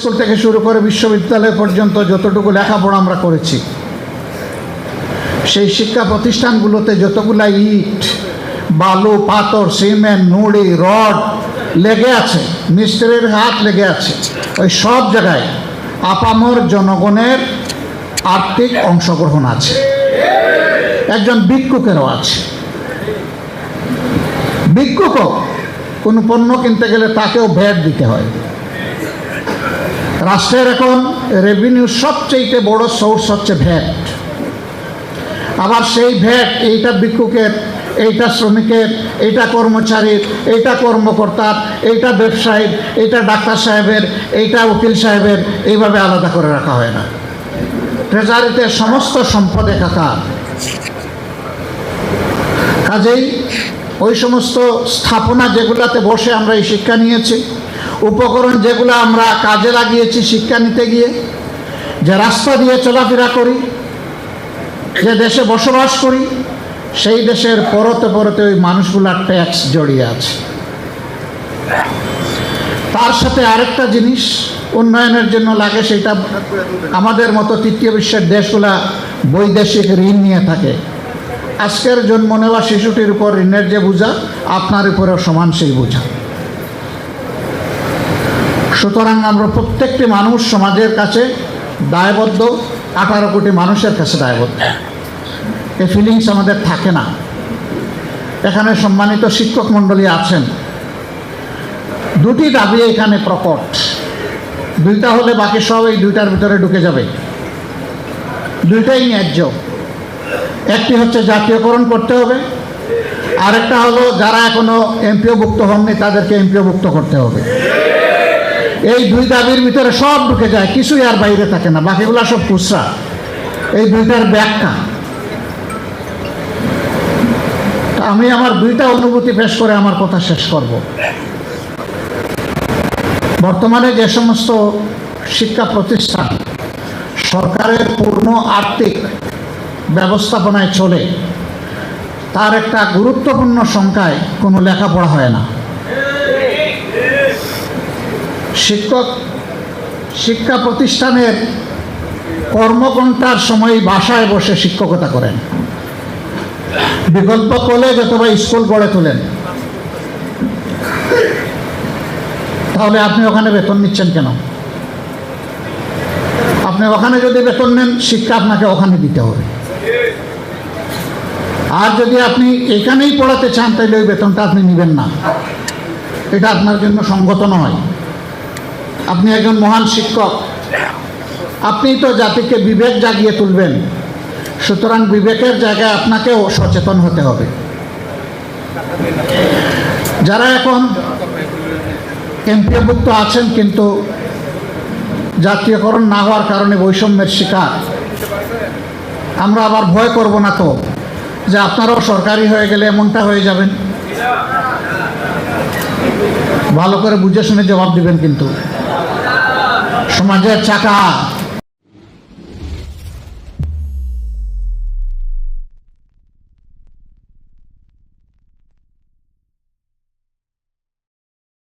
School থেকে শুরু করে বিশ্ববিদ্যালয় পর্যন্ত যতটুকু লেখাপড়া আমরা করেছি, সেই শিক্ষা প্রতিষ্ঠানগুলোতে যতগুলা ইট, বালু, পাথর, সিমেন্ট, নুড়ি, রড লেগে আছে, মিস্ত্রির হাত লেগে আছে, ওই সব জায়গায় আপামর জনগণের আর্থিক অংশগ্রহণ আছে। একজন ভিক্ষুকেরও আছে। ভিক্ষুকও কোনো পণ্য কিনতে গেলে তাকেও ভ্যাট দিতে হয়। রাষ্ট্রের এখন রেভিনিউ সবচেয়ে বড় সোর্স হচ্ছে ভ্যাট আবার সেই ভ্যাট এইটা ভিক্ষুকের, এইটা শ্রমিকের, এইটা কর্মচারীর, এইটা কর্মকর্তার, এইটা ব্যবসায়ীর, এইটা ডাক্তার সাহেবের, এইটা উকিল সাহেবের এইভাবে আলাদা করে রাখা হয় না। ট্রেজারিতে সমস্ত সম্পদ একাকার কাজেই ওই সমস্ত স্থাপনা যেগুলাতে বসে আমরা এই শিক্ষা নিয়েছি উপকরণ যেগুলো আমরা কাজে লাগিয়েছি, শিক্ষা নিতে গিয়ে, যে রাস্তা দিয়ে চলাফেরা করি, যে দেশে বসবাস করি, সেই দেশের পরতে পরতে ওই মানুষগুলার ট্যাক্স জড়িয়ে আছে। তার সাথে আরেকটা জিনিস, উন্নয়নের জন্য লাগে সেটা আমাদের মতো তৃতীয় বিশ্বের দেশগুলা বৈদেশিক ঋণ নিয়ে থাকে। আজকের জন্ম নেওয়া শিশুটির উপর ঋণের যে বোঝা, আপনার উপরেও সমান সেই বোঝা। সুতরাং আমরা প্রত্যেকটি মানুষ সমাজের কাছে দায়বদ্ধ। আঠারো কোটি মানুষের কাছে দায়বদ্ধ। এই ফিলিংস আমাদের থাকে না। এখানে সম্মানিত শিক্ষক মণ্ডলী আছেন। দুটি দাবি এখানে প্রকট। দুইটা হলে বাকি সব এই দুইটার ভিতরে ঢুকে যাবে। দুইটাই ন্যায্য। একটি হচ্ছে জাতীয়করণ করতে হবে। আরেকটা হলো যারা এখনও এমপিওভুক্ত হননি, তাদেরকে এমপিওভুক্ত করতে হবে। এই দুই দাবির ভিতরে সব ঢুকে যায়, কিছুই আর বাইরে থাকে না, বাকিগুলো সব খুচরা। এই দুইটার ব্যাখ্যা। আমি আমার দুইটা অনুভূতি পেশ করে আমার কথা শেষ করব। বর্তমানে যে সমস্ত শিক্ষা প্রতিষ্ঠান সরকারের পূর্ণ আর্থিক ব্যবস্থাপনায় চলে, তার একটা গুরুত্বপূর্ণ সংখ্যায় কোনো লেখাপড়া হয় না। শিক্ষক শিক্ষা প্রতিষ্ঠানের কর্মঘণ্টার সময় বাসায় বসে শিক্ষকতা করেন। বিকল্প কলেজ অথবা স্কুল গড়ে তোলেন। তাহলে আপনি ওখানে বেতন নিচ্ছেন কেন? আপনি ওখানে যদি বেতন নেন, শিক্ষা আপনাকে ওখানে দিতে হবে। আর যদি আপনি এখানেই পড়াতে চান, তাহলে ওই বেতনটা আপনি নেবেন না। এটা আপনার জন্য সঙ্গত নয়। আপনি একজন মহান শিক্ষক। আপনি তো জাতিকে বিবেক জাগিয়ে তুলবেন। সুতরাং বিবেকের জায়গায় আপনাকেও সচেতন হতে হবে। যারা এখন এমপিভুক্ত আছেন কিন্তু জাতীয়করণ না হওয়ার কারণে বৈষম্যের শিকার, আমরা আবার ভয় করব না তো যে আপনারাও সরকারি হয়ে গেলে এমনটা হয়ে যাবেন। ভালো করে বুঝে শুনে জবাব দিবেন কিন্তু। সমাজের চাকা।